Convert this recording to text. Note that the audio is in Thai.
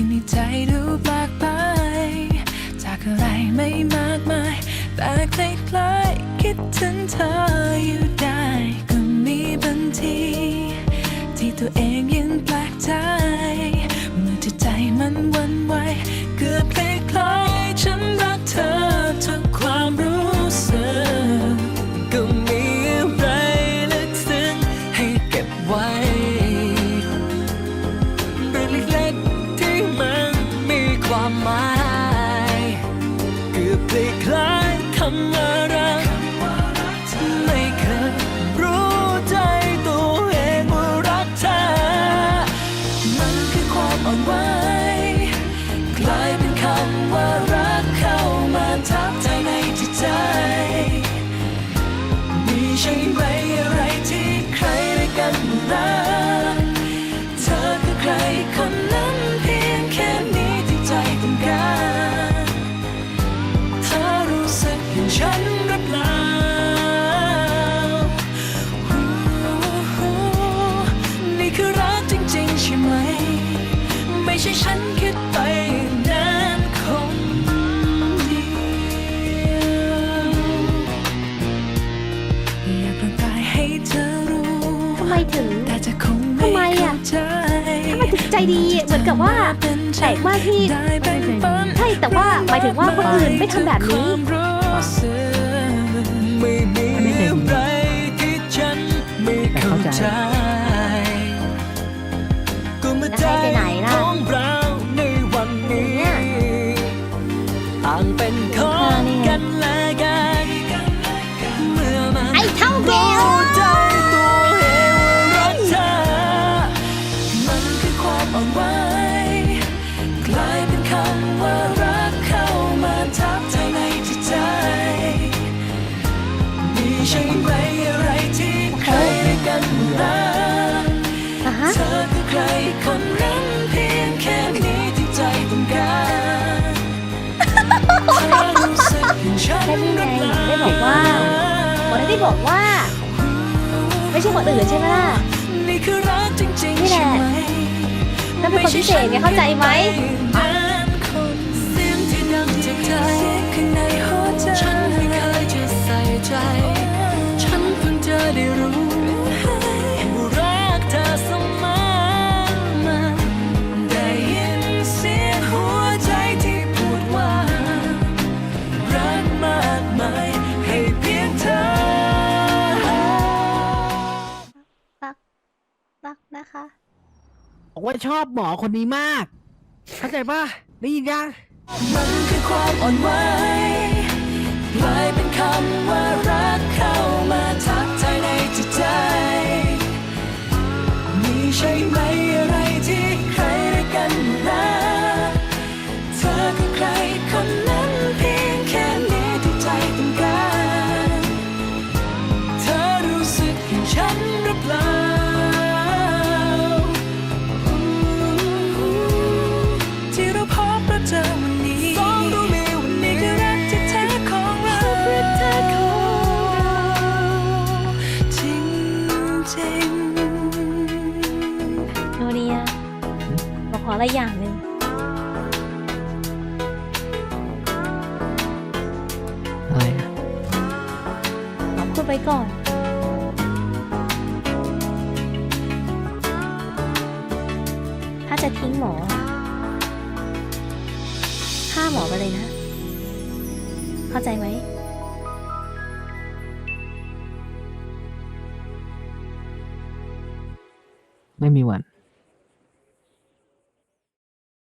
ที่ในใจดูแปลกไป จากอะไรไม่มากมาย แต่คล้ายๆคิดถึงเธออยู่ได้ำว่ารักไม่เคยรู้ใจตัวเองว่ารักเธอ มันคือความอ่อนไหวกลายเป็นคำว่ารักเข้ามาทับใจในจิตใจมีใช่ไหม ใจดีเหมือนกับว่าแปลกมากที่ได้แบ่งปันใช่แต่ว่าหมายถึงว่าคนอื่นไม่ทำแบบนี้ อย่างฉันแค่นี้หไงได้บอกว่าหมอได้บอกว่า ไม่ใช่คนอื่นใช่ไหมล่ะนี่คือรักจริงๆนี่แหละนั่นเป็นคนพิเศษไงเข้าใจไหมเสียงที่ดังจากใจข้างในหัวใจฉันไม่เคยจะใส่ใจ รักนะคะ บอกว่าชอบหมอคนนี้มาก เข้าใจป่ะได้ยินยัง มันคือความอ่อนไหว โนเนียบอกขออะไรอย่างหนึ่งอะไรอะขอพูดไว้ก่อน ถ้าจะทิ้งหมอฆ่าหมอไปเลยนะ เข้าใจไหม ไม่มีวัน